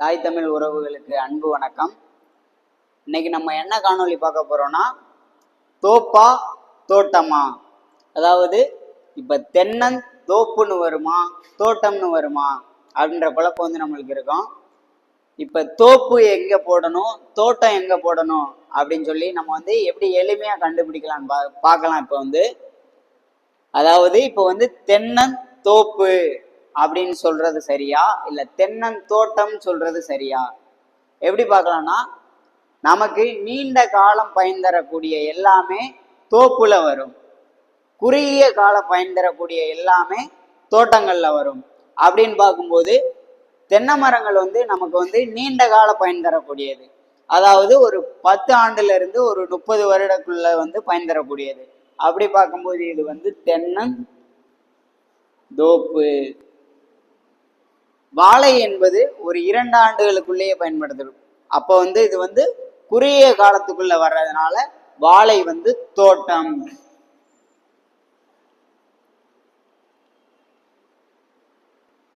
தாய் தமிழ் உறவுகளுக்கு அன்பு வணக்கம். இன்னைக்கு நம்ம என்ன காணொளி பார்க்க போறோம்னா தோப்பா தோட்டமா? அதாவது இப்ப தென்னன் தோப்புன்னு வருமா தோட்டம்னு வருமா அப்படின்ற குழப்பம் வந்து நம்மளுக்கு இருக்கும். இப்ப தோப்பு எங்க போடணும் தோட்டம் எங்க போடணும் அப்படின்னு சொல்லி நம்ம வந்து எப்படி எளிமையா கண்டுபிடிக்கலாம் பா பார்க்கலாம் இப்போ வந்து. அதாவது இப்போ வந்து தென்னன் தோப்பு அப்படின்னு சொல்றது சரியா? இல்ல தென்னன் தோட்டம் சொல்றது சரியா? எப்படி பார்க்கலாம்னா நமக்கு நீண்ட காலம் பயன் தரக்கூடிய எல்லாமே தோப்புல வரும். குறுகிய காலம் பயன் தரக்கூடிய எல்லாமே தோட்டங்கள்ல வரும். அப்படின்னு பார்க்கும்போது தென்னை மரங்கள் வந்து நமக்கு வந்து நீண்ட கால பயன் தரக்கூடியது. அதாவது ஒரு பத்து ஆண்டுல இருந்து ஒரு முப்பது வருடக்குள்ள வந்து பயன் தரக்கூடியது. அப்படி பார்க்கும்போது இது வந்து தென்னன் தோப்பு. வாழை என்பது ஒரு இரண்டு ஆண்டுகளுக்குள்ளேயே பயன்படுத்தணும் அப்போ வந்து இது வந்து குறுகிய காலத்துக்குள்ள வர்றதுனால வாழை வந்து தோட்டம்